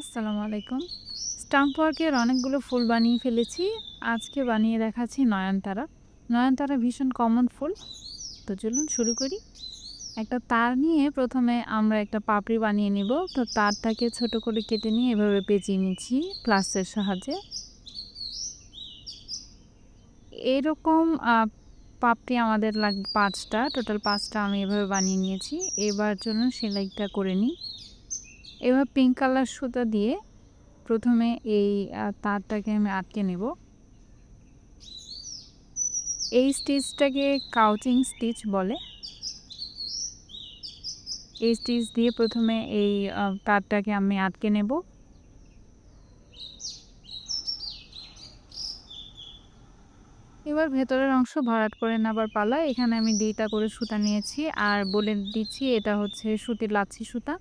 আসসালামু আলাইকুম। স্টাম্প ওয়ার্কের অনেকগুলো ফুল বানিয়ে ফেলেছি। আজকে বানিয়ে দেখাচ্ছি নয়নতারা। নয়নতারা ভীষণ কমন ফুল। তো চলুন শুরু করি। একটা তার নিয়ে প্রথমে আমরা একটা পাপড়ি বানিয়ে নিব। তো তারটাকে ছোট করে কেটে নিয়ে এভাবে পেঁচিয়ে নিচ্ছি প্লাসের সাহায্যে। এরকম পাপড়ি আমাদের লাগবে পাঁচটা, টোটাল পাঁচটা আমি এভাবে বানিয়ে নিয়েছি। এবার জন্য সেলাইটা করে নিই। এবার পিঙ্ক কালার সুতা দিয়ে প্রথমে এই তারটাকে আমি আটকে নেব। এই স্টিচটাকে কাউচিং স্টিচ বলে। এই স্টিচ দিয়ে প্রথমে এই তারটাকে আমি আটকে নেব। এবার ভেতরের অংশ ভরাট করে নেবার পালা। এখানে আমি দুইটা করে সুতা নিয়েছি। আর বলে দিচ্ছি, এটা হচ্ছে সুতির লাচ্ছি সুতা।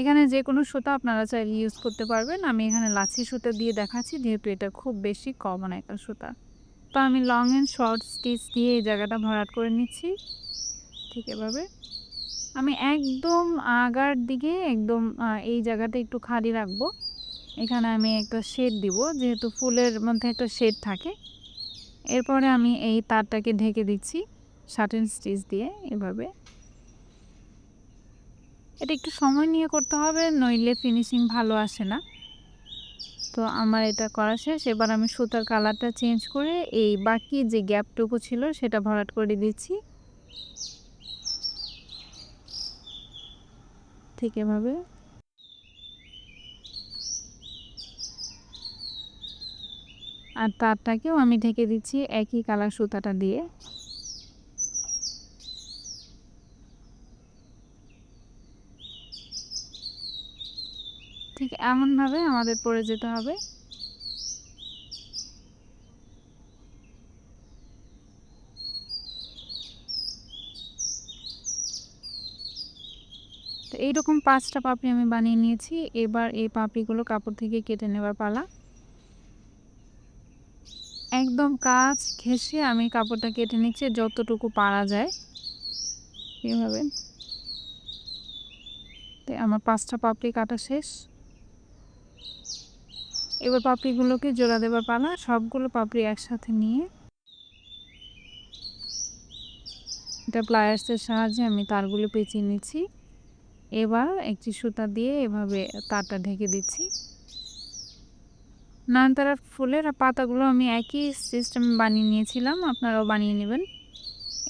এখানে যে কোনো সুতা আপনারা চাইলে ইউজ করতে পারবেন। আমি এখানে লাচ্ছি সুতা দিয়ে দেখাচ্ছি, যেহেতু এটা খুব বেশি কমন একটা সুতা। তো আমি লং অ্যান্ড শর্ট স্টিচ দিয়ে এই জায়গাটা ভরাট করে নিচ্ছি, ঠিক এভাবে। আমি একদম আগার দিকে, একদম এই জায়গাটা একটু খালি রাখব। এখানে আমি একটা শেড দিব, যেহেতু ফুলের মধ্যে একটা শেড থাকে। এরপরে আমি এই তারটাকে ঢেকে দিচ্ছি শার্টেন স্টিচ দিয়ে এভাবে। এটা একটু সময় নিয়ে করতে হবে, নইলে ফিনিশিং ভালো আসে না। তো আমার এটা করা শেষ, এবার আমি সুতার কালারটা চেঞ্জ করে এই বাকি যে গ্যাপটুকু ছিল সেটা ভরাট করে দিচ্ছি। ঠিক এভাবে। আর তারটাকেও আমি ঢেকে দিচ্ছি একই কালার সুতাটা দিয়ে। ঠিক এমনভাবে আমাদের পরে যেতে হবে। তো এইরকম পাঁচটা পাপড়ি আমি বানিয়ে নিয়েছি। এবার এই পাপড়িগুলো কাপড় থেকে কেটে নেবার পালা। একদম কাজ ঘেঁষে আমি কাপড়টা কেটে নিচ্ছি, যতটুকু পারা যায়। এভাবে তো আমার পাঁচটা পাপড়ি কাটা শেষ। এবার পাপড়িগুলোকে জোড়া দেবার পালা, সবগুলো পাপড়ি একসাথে নিয়ে। এটা প্লায়ার্সের সাহায্যে আমি তারগুলো পেঁচিয়ে নিচ্ছি। এবার একটি সুতা দিয়ে এভাবে তারটা ঢেকে দিচ্ছি। নয়নতারার ফুলের পাতাগুলো আমি একই সিস্টেমে বানিয়ে নিয়েছিলাম, আপনারাও বানিয়ে নেবেন।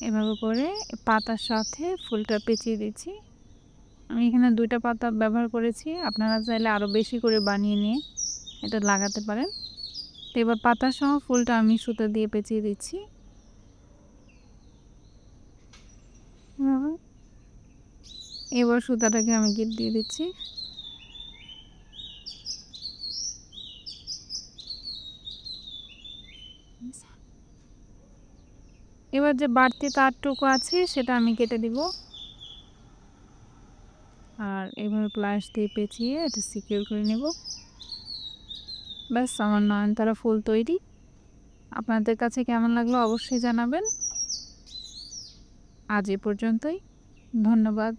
এভাবে করে পাতার সাথে ফুলটা পেঁচিয়ে দিচ্ছি। আমি এখানে দুইটা পাতা ব্যবহার করেছি, আপনারা চাইলে আরও বেশি করে বানিয়ে নিয়ে এটা লাগাতে পারেন। তো এবার পাতা সহ ফুলটা আমি সুতো দিয়ে পেঁচিয়ে দিচ্ছি। এবার সুতাটাকে আমি গিট দিয়ে দিচ্ছি। এবার যে বাড়তি তারটুকু আছে সেটা আমি কেটে দিব। আর এভাবে প্লাস দিয়ে পেঁচিয়ে এটা সিকিউর করে নেব। ব্যাস, আমার নয়নতারা ফুল তৈরি। আপনাদের কাছে কেমন লাগল অবশ্যই জানাবেন। আজ এ পর্যন্তই। ধন্যবাদ।